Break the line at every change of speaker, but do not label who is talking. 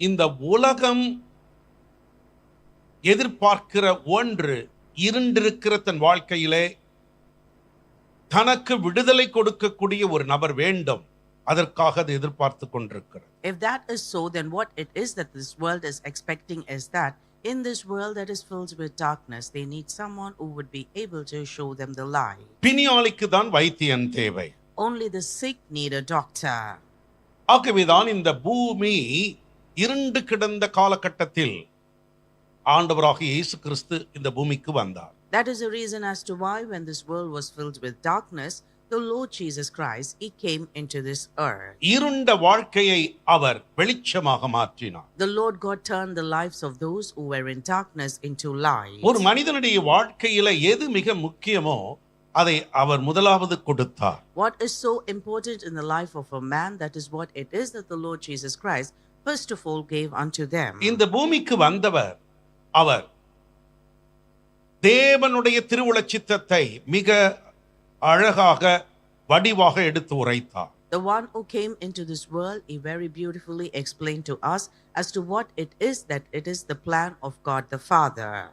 இந்த உலகம் எதிர்பார்க்கிற ஒன்று இருண்டிருக்கிற தன் வாழ்க்கையிலே தனக்கு விடுதலை கொடுக்கக்கூடிய ஒரு நபர் வேண்டும் அதற்காக அது எதிர்பார்த்து கொண்டிருக்கிறது
If that is so, then what it is that this world is expecting is that in this world that is filled with darkness, they need someone who would be able to show them the light.
பிணியாளிக்கு தான் வைத்தியன் தேவை
Only the sick need a doctor.
ஆகவேதான் இந்த பூமி இருண்டு கிடந்த காலகட்டத்தில் ஆண்டவராக இயேசு கிறிஸ்து இந்த பூமிக்கு வந்தார்
That is the reason as to why, when this world was filled with darkness, the Lord Jesus Christ, He came into this earth.
இருண்ட வாழ்க்கையை அவர் வெளிச்சமாக மாற்றினார்
The Lord God turned the lives of those who were in darkness into light.
ஒரு மனிதனுடைய வாழ்க்கையில எது மிக முக்கியமோ அதை அவர் முதலாவது கொடுத்தார்
What is so important in the life of a man, that is what it is that the Lord Jesus Christ first of all gave unto them.
இந்த பூமிக்கு வந்தவர் அவர் தேவனுடைய திருவுள சித்தத்தை மிக அழகாக வடிவாக எடுத்து உரைத்தார்
The one who came into this world, he very beautifully explained to us as to what it is that it is the plan of God the Father.